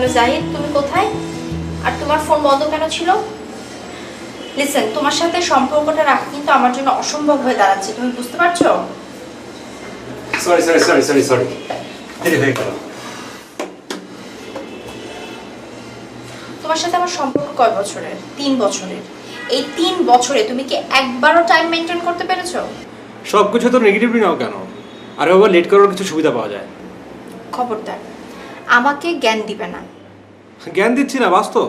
Hello Zahid তুমি কোথায়? আর তোমার ফোন বন্ধ কেন ছিল? লিসেন তোমার সাথে সম্পর্কটা রাখা কিন্তু আমার জন্য অসম্ভব হয়ে দাঁড়াচ্ছে তুমি বুঝতে পারছ? Sorry sorry sorry sorry sorry দেরি হয়ে গেল তোমার সাথে আমার সম্পর্ক কয় বছরের? তিন বছরের। এই তিন বছরে তুমি কি একবারও টাইম মেনটেন করতে পেরেছ? সব কিছু তো নেগেটিভলি নাও কেন? আর আবার লেট করার কিছু সুবিধা পাওয়া যায়। খবরদার। আমাকে জ্ঞান দিবে না। জ্ঞান দিচ্ছি না বাস্তব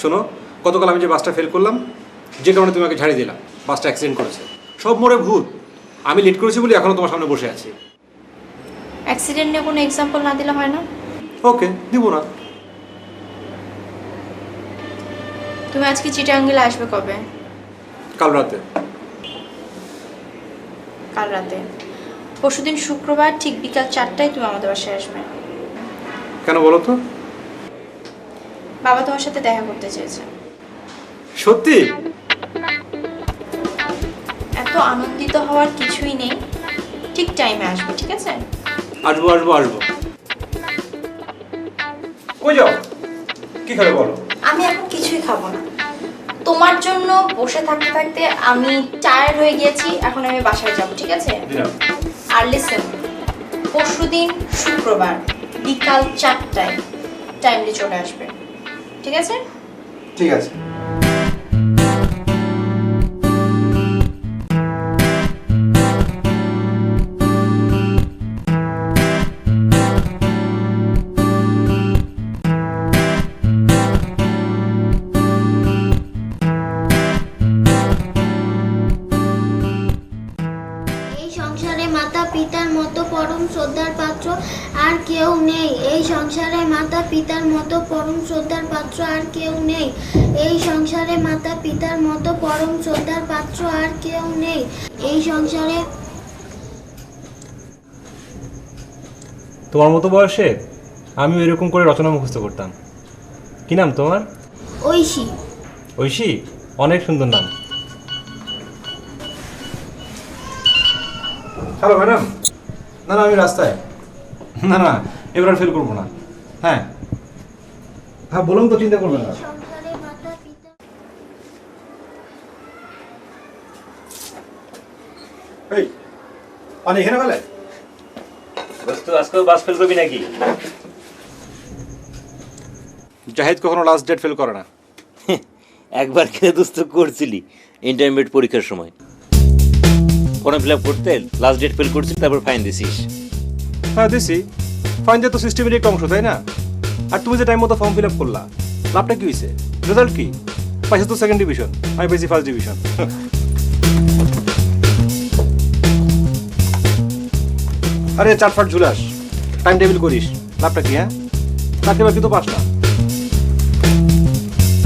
শোনো গতকাল আমি যে বাসটা ফেল করলাম যে কারণে তুমি আমাকে ঝাড়ি দিলাম বাসটা অ্যাক্সিডেন্ট করেছে। সব মোড়ে ভূত। আমি লেট করেছি বলে এখনও তোমার সামনে বসে আছি। অ্যাক্সিডেন্ট নিয়ে কোনো এক্সাম্পল না দিলে হয় না? ওকে দিব না। তুমি আজকে চিটাঙ্গিলে আসবে কবে? কাল রাতে। কাল রাতে। পরশুদিন শুক্রবার ঠিক বিকাল চারটায় তুমি আমাদের বাসায় আসবে। কেন বলো তো? বাবা তোমার সাথে দেখা করতে চেয়েছে। সত্যি? এত আনন্দিত হওয়ার কিছুই নেই। ঠিক টাইমে আসবে ঠিক আছে? আসব আসব আসব। কই যাও? কি খাবে বলো? আমি এখন কিছুই খাব না। তোমার জন্য বসে থাকতে থাকতে আমি টায়ার্ড হয়ে গিয়েছি এখন আমি বাসায় যাব ঠিক আছে? আর লিসেন পরশুদিন শুক্রবার। বিকাল চারটায়। টাইমলি চলে আসবে। ঠিক আছে? ঠিক আছে। মতো পরম শ্রদ্ধার পাত্র আর কেউ নেই। এই সংসারে মাতা পিতার মতো পরম শ্রদ্ধার পাত্র আর কেউ নেই। এই সংসারে মাতা পিতার মতো পরম শ্রদ্ধার পাত্র আর কেউ নেই। এই সংসারে তোমার মতো বয়সে আমিও এরকম করে রচনা মুখস্থ করতাম। কি নাম তোমার? ঐশী। ঐশী? অনেক সুন্দর নাম। হ্যালো ম্যাডাম না না আমি রাস্তায়। না না এবার আর ফেল করব না। হ্যাঁ। হ্যাঁ বলুন তো চিন্তা করবেন না। সংসারে মাতা এই পানি এখানে ফেলে? দোস্ত আজকেও বাস ফেল করবি নাকি? জাহিদ কখনো লাস্ট ডেট ফেল করে না। একবার খেলে দোস্ত করছিলি ইন্টারমিডিয়েট পরীক্ষার সময়। ফর্ম ফিল আপ করতে লাস্ট ডেট ফেল করছিস তারপর ফাইন দিছিস। হ্যাঁ দিছি। ফাইন তো সিস্টেমের একটা অংশ, তাই না? আর তুমি যে টাইম মতো ফর্ম ফিল আপ করলা, লাভটা কি হয়েছে রেজাল্ট কি? পাইছে তো সেকেন্ড ডিভিশন আমি পাইছি ফার্স্ট ডিভিশন আরে চার ফাট ঝুলাস। টাইম টেবিল করিস। লাভটা কি হ্যাঁ? চাকরি বাকরি তো না।